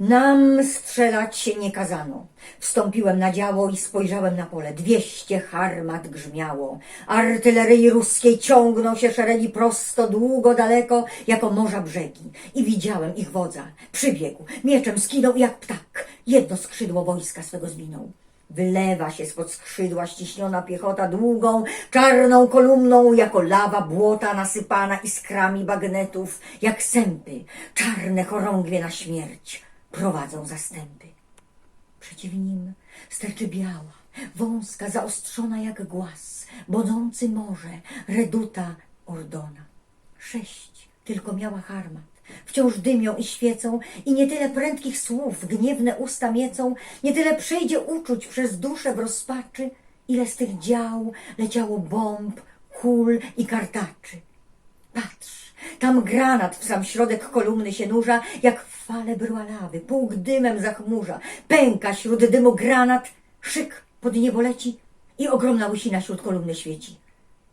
Nam strzelać się nie kazano. Wstąpiłem na działo i spojrzałem na pole. Dwieście harmat grzmiało. Artylerii ruskiej ciągną się szeregi prosto, długo, daleko, jako morza brzegi. I widziałem ich wodza. Przybiegł, mieczem skinął jak ptak. Jedno skrzydło wojska swego zwinął. Wylewa się spod skrzydła ściśniona piechota długą, czarną kolumną, jako lawa błota nasypana iskrami bagnetów, jak sępy, czarne chorągwie na śmierć prowadzą zastępy. Przeciw nim sterczy biała, wąska, zaostrzona jak głaz, bodący morze, reduta Ordona. Sześć tylko miała harmat, wciąż dymią i świecą i nie tyle prędkich słów gniewne usta miecą, nie tyle przejdzie uczuć przez duszę w rozpaczy, ile z tych dział leciało bomb, kul i kartaczy. Patrz, tam granat w sam środek kolumny się nurza, jak fale bryła lawy, pół dymem zachmurza. Pęka śród dymu granat, szyk pod niebo leci i ogromna łysina śród kolumny świeci.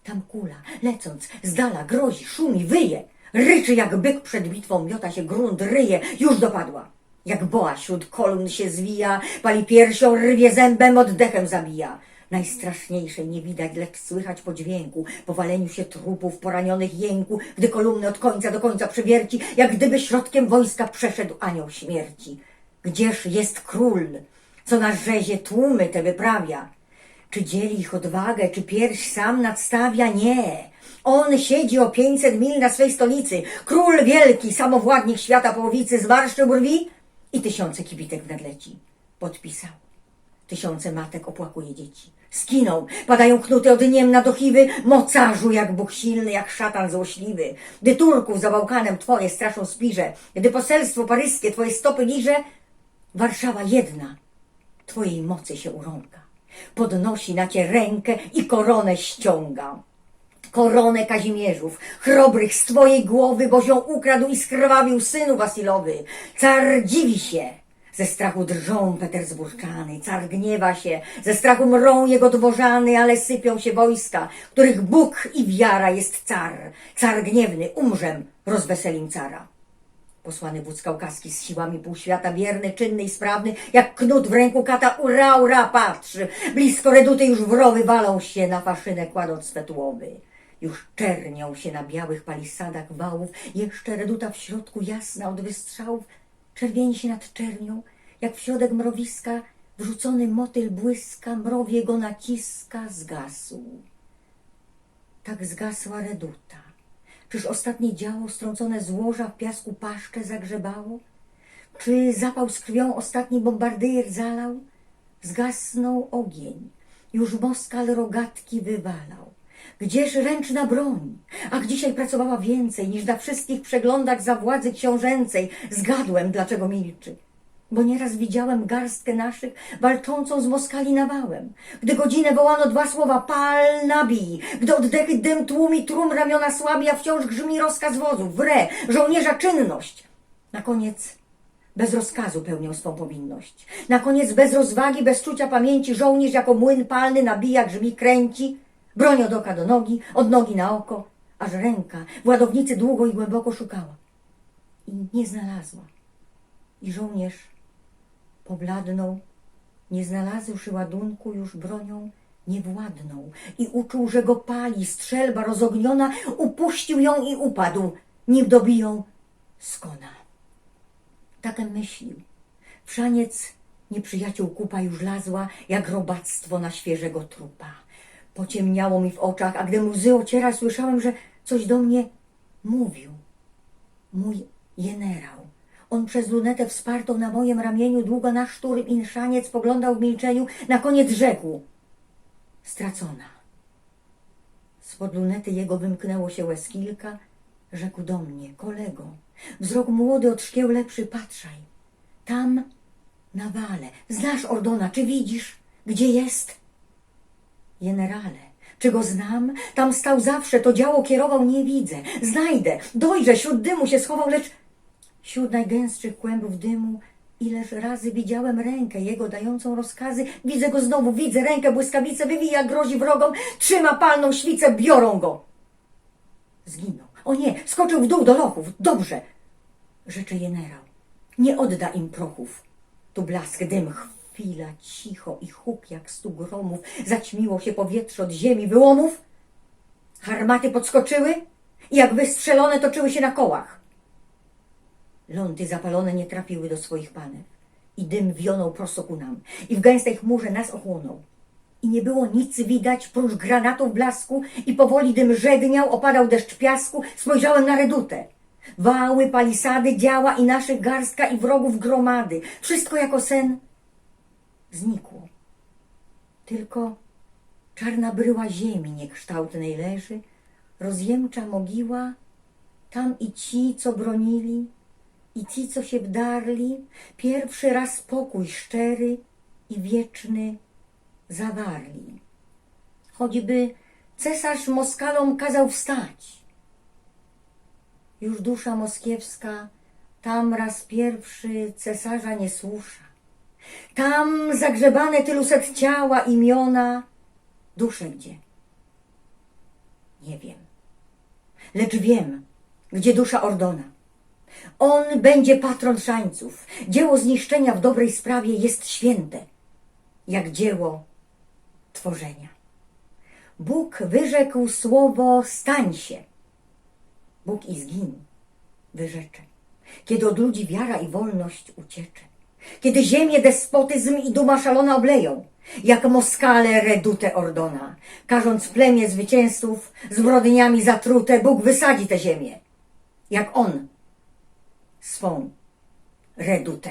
Tam kula, lecąc, z dala grozi, szumi, wyje. Ryczy jak byk przed bitwą, miota się grunt, ryje, już dopadła. Jak boa śród kolumn się zwija, pali piersią, rwie zębem, oddechem zabija. Najstraszniejszej nie widać, lecz słychać po dźwięku, po waleniu się trupów, poranionych jęku, gdy kolumny od końca do końca przewierci, jak gdyby środkiem wojska przeszedł anioł śmierci. Gdzież jest król, co na rzezie tłumy te wyprawia? Czy dzieli ich odwagę, czy pierś sam nadstawia? Nie. On siedzi o pięćset mil na swej stolicy. Król wielki, samowładnik świata połowicy, zmarszczył brwi i tysiące kibitek w nadleci. Podpisał. Tysiące matek opłakuje dzieci. Skinął, padają knuty od niemna do chiwy, mocarzu jak Bóg silny, jak szatan złośliwy. Gdy Turków za Bałkanem twoje straszą spirze, gdy poselstwo paryskie twoje stopy liże, Warszawa jedna twojej mocy się urąga. Podnosi na cię rękę i koronę ściąga. Koronę Kazimierzów, chrobrych z twojej głowy, boś ukradł i skrwawił synu Wasilowy. Car dziwi się, ze strachu drżą petersburczany, car gniewa się, ze strachu mrą jego dworzany, ale sypią się wojska, których Bóg i wiara jest car. Car gniewny, umrzem, rozweselim cara. Posłany wódz kaukaski z siłami półświata, wierny, czynny i sprawny, jak knut w ręku kata, ura, ura, patrzy. Blisko reduty już wrowy walą się na faszynę, kładąc swe tułowy. Już czernią się na białych palisadach wałów, jeszcze reduta w środku jasna od wystrzałów, czerwieni się nad czernią, jak w środek mrowiska wrzucony motyl błyska, mrowie go naciska, zgasł. Tak zgasła reduta. Czyż ostatnie działo strącone złoża w piasku paszczę zagrzebało? Czy zapał z krwią ostatni bombardyjer zalał? Zgasnął ogień, już Moskal rogatki wywalał. Gdzież ręczna broń? Ach, dzisiaj pracowała więcej niż na wszystkich przeglądach za władzy książęcej. Zgadłem, dlaczego milczy. Bo nieraz widziałem garstkę naszych walczącą z Moskali nawałem. Gdy godzinę wołano dwa słowa pal, nabij. Gdy oddechy dym tłumi, trum ramiona słabi, a wciąż grzmi rozkaz wozu. Wre, żołnierza czynność. Na koniec bez rozkazu pełnią swą powinność. Na koniec bez rozwagi, bez czucia pamięci żołnierz jako młyn palny nabija, grzmi, kręci. Broń od oka do nogi, od nogi na oko, aż ręka w ładownicy długo i głęboko szukała. I nie znalazła. I żołnierz pobladnął, nie znalazłszy ładunku już bronią, nie władnął i uczuł, że go pali strzelba rozogniona, upuścił ją i upadł, nim dobiją skona. Takem myślił. W szaniec nieprzyjaciół kupa już lazła, jak robactwo na świeżego trupa. Pociemniało mi w oczach, a gdy łzy ociera, słyszałem, że coś do mnie mówił. Mój generał. On przez lunetę wspartą na moim ramieniu długo na szturm i szaniec poglądał w milczeniu, na koniec rzekł. Stracona. Spod lunety jego wymknęło się łez kilka, rzekł do mnie, kolego, wzrok młody od szkieł lepszy, patrzaj. Tam, na wale, znasz Ordona, czy widzisz, gdzie jest? Generale, czy go znam? Tam stał zawsze, to działo kierował, nie widzę. Znajdę, dojrzę, śród dymu się schował, lecz wśród najgęstszych kłębów dymu ileż razy widziałem rękę jego dającą rozkazy. Widzę go znowu, widzę rękę, błyskawice wywija, grozi wrogom, trzyma palną świcę, biorą go. Zginął. O nie, skoczył w dół do lochów. Dobrze, rzeczy generał. Nie odda im prochów. Tu blask, dym, chwila, cicho i huk jak stu gromów. Zaćmiło się powietrze od ziemi, wyłomów. Harmaty podskoczyły i jak wystrzelone toczyły się na kołach. Lądy zapalone nie trafiły do swoich panew i dym wionął prosto ku nam i w gęstej chmurze nas ochłonął. I nie było nic widać prócz granatów blasku i powoli dym żegniał, opadał deszcz piasku, spojrzałem na redutę. Wały, palisady, działa i naszych garstka i wrogów gromady. Wszystko jako sen znikło. Tylko czarna bryła ziemi niekształtnej leży, rozjemcza mogiła, tam i ci, co bronili, i ci, co się wdarli, pierwszy raz spokój szczery i wieczny zawarli. Choćby cesarz Moskalom kazał wstać. Już dusza moskiewska tam raz pierwszy cesarza nie słusza. Tam zagrzebane tylu set ciała, imiona, dusze gdzie? Nie wiem. Lecz wiem, gdzie dusza Ordona. On będzie patron szańców. Dzieło zniszczenia w dobrej sprawie jest święte, jak dzieło tworzenia. Bóg wyrzekł słowo stań się. Bóg i zgin wyrzecze. Kiedy od ludzi wiara i wolność uciecze. Kiedy ziemię despotyzm i duma szalona obleją, jak Moskale redute Ordona, każąc plemię zwycięzców zbrodniami zatrute, Bóg wysadzi tę ziemię, jak on swą redutę.